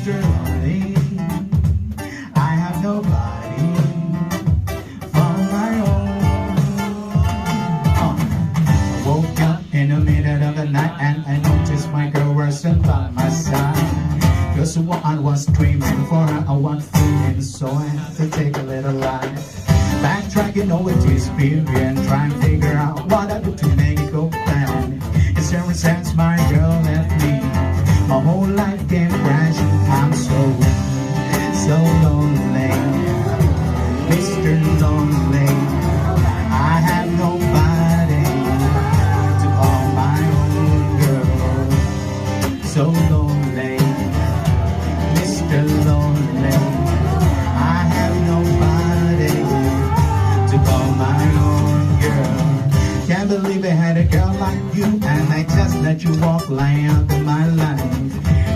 Mr. I have nobody for my own. Oh. I woke up in the middle of the night and I noticed my girl wasn't by my side. Cause what I was dreaming for, I was feeling so I had to take a little line. Backtracking over this period, trying to figure out what I do to me. You out of my life.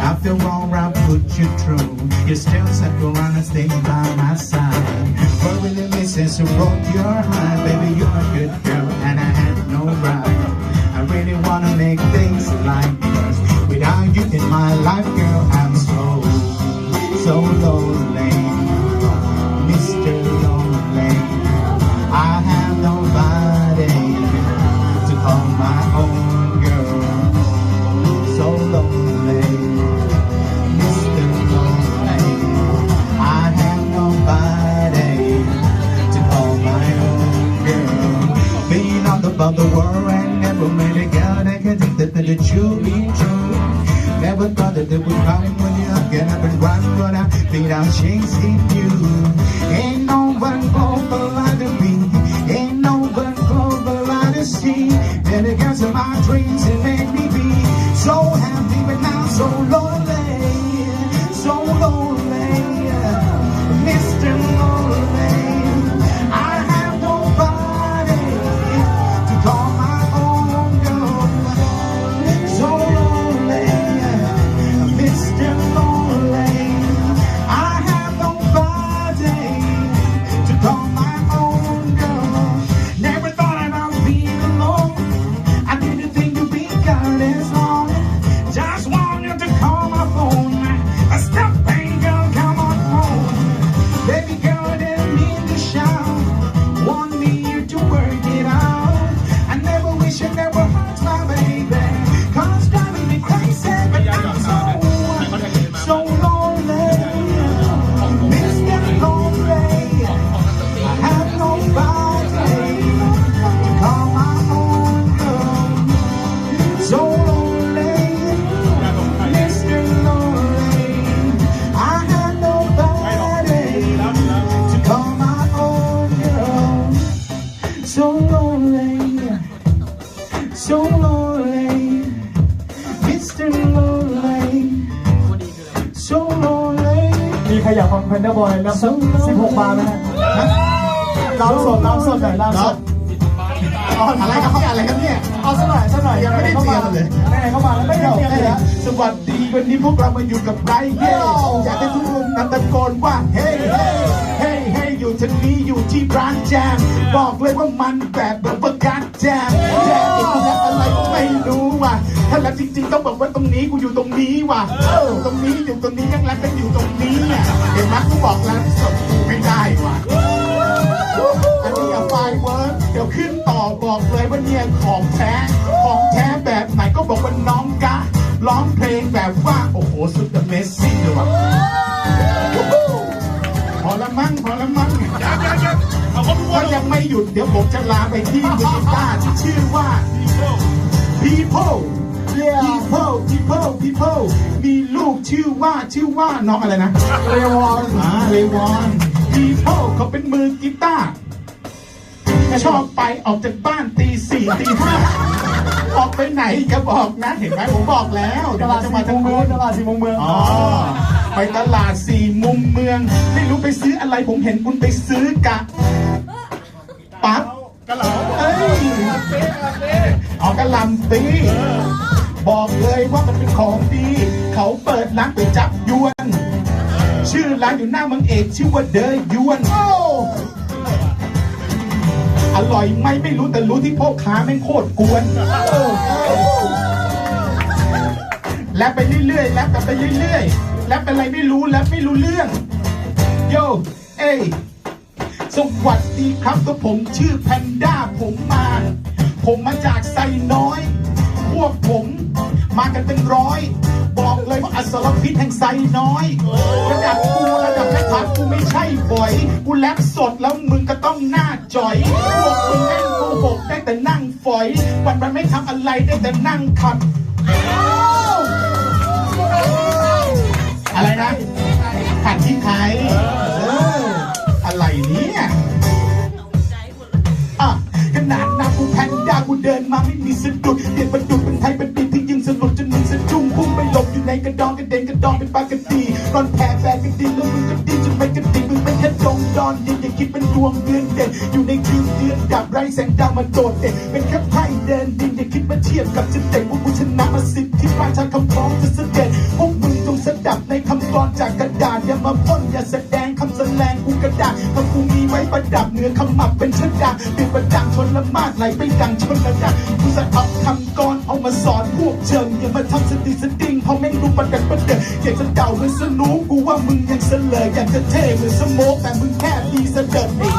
I feel wrong, I put you through. You still stuck around and stay by my side. But when the missus who broke your heart, baby, you're a good girl, and I had no right. I really wanna make things like this. Without you in my life, girl, I'm so, so lonely. That the thing be true. Never thought that it would come when you get up and run, but I beat out chasing you. Ain't no one global like be, ain't no one global like. And it gets in my dreams and make me be so happy, but now so lonely, so lonely, Mr. so lonely, Mr. Lonely, so lonely. มีใครอยากฟังเพนเดอร์บอยน้ำสด16บหกบาทไหมฮะน้ำสดน้ำสดหน่อยน้ำสดอะไรครับเนี่ยอะไรครับเนี่ยเอาสักหน่อยสักหน่อยยังไม่ได้เตรียมเลยไหนๆเข้ามาแล้วไม่ได้เตรียมเลยฮะสวัสดีวันนี้พวกเรามาอยู่กับไรเฮ้อยากให้ทุกคนนั้นตะโกนว่าเฮ้เฮ้เฮ้เฮ้อยู่ที่นี้อยู่ที่ร้านแจมบอกเลยว่ามันแบบแบบประกาศแจม ถ้าแล้วจริงๆต้องบอกว่าตรงนี้กูอยู่ตรงนี้ว่ะอยู่ตรงนี้อยู่ตรงนี้ยังรักกันอยู่ตรงนี้อะเห็นไหมกูบอกแล้วสดกูไม่ได้ว่ะอันนี้อย่าไฟเวิร์กเดี๋ยวขึ้นต่อบอกเลยว่าเนี่ยของแท้ของแท้แบบไหนก็บอกว่าน้องกะร้องเพลงแบบว่าโอ้โหสุดเมสซี่เลยว่ะพอละมั้งพอละมั้งยังยังยังก็ยังไม่หยุดเดี๋ยวผมจะลาไปที่มือกีตาร์ที่ชื่อว่า people people people people มีลูกชื่อว่าชื่อว่าน้องอะไรนะเรวอนอ่าเลวอนพีโพเขาเป็นมือกีตาร์ชอบไปออกจากบ้านตีสี่ตีห้าออกไปไหนก็บอกนะ เห็นไหมผมบอกแล้วตเดี๋ยวลาเราดจะสี่มามุทั้มงเมืเมือองงตลาดสี่มุมเมืองอ๋อไปตลาดสี่มุมเมือง ไม่รู้ไปซื้ออะไรผมเห็นคุณไปซื้อกะปั๊บกะหล่ำเอ้ยเอากะหล่ำปี บอกเลยว่ามันเป็นของดี เขาเปิดร้านก๋วยจับยวน ชื่อร้านอยู่หน้าเมืองเอกชื่อว่าเดยยวนโอ้อร่อยไหมไม่รู้แต่รู้ที่พ่อค้าแม่งโคตรกวนแล้วไปเรื่อยๆแล้วไปเรื่อยๆแล้วเป็นอะไรไม่รู้แล้วไม่รู้เรื่องโยเอ้ยสวัสดีครับก็ผมชื่อแพนด้าผมมา ผมมาจากไซน้อย พวกผม มากันเป็นร้อย บอกเลยว่าอสรพิษแห่งไซน้อย ระดับกูระดับแม่ทัพกูไม่ใช่ฝอย กูแลบสดแล้วมึงก็ต้องหน้าจ่อยพวกมึงแม่งโกหกได้แต่นั่งฝอย วันวันไม่ทำอะไรได้แต่นั่งขัด อะไรนะขัดที่ไทยอะไรเนี่ยอะขนาดนากูแพนด้ากูเดินมาไม่มีสะดุดเปลี่ยนประดุ ไหนกระดองกระเด็นกระดองเป็นปลากระดีร่อนแพ้แฟนกันดีแล้วมึงก็ดีจนไม่กระดีมึงไม่แค่จงดอนยิงอย่าคิดเป็นดวงเดือนเด่นอยู่ในคืนเดือนดับไร้แสงดาวมันโดดเด่นเป็นแค่ไพ่เดินดินอย่าคิดมาเทียบกับจะเด็กว่ากูชนะมาสิบที่ปลายทางคำพ้องจะเสด็จพวกมึงจงสดับในคำกลอนจากกระดาษอย่ามาพ่นอย่าแสดงคำแสลงกูกระดาษเพรากูมีไว้ประดับเหนือขมับเป็นชะดาเป็นประดังชนละมากไหลไปดังชนละดับกูจะเอาคำกรเอามาสอนพวกเชิงอย่ามาทำสติสติงเพราะแม่งรู้ประดับประเดิมอยากจะเดาเหมือนสนุกกูว่ามึงยังเสลยอยากจะเท่เหมือนสโมกแต่มึงแค่ดีเสด็จหนี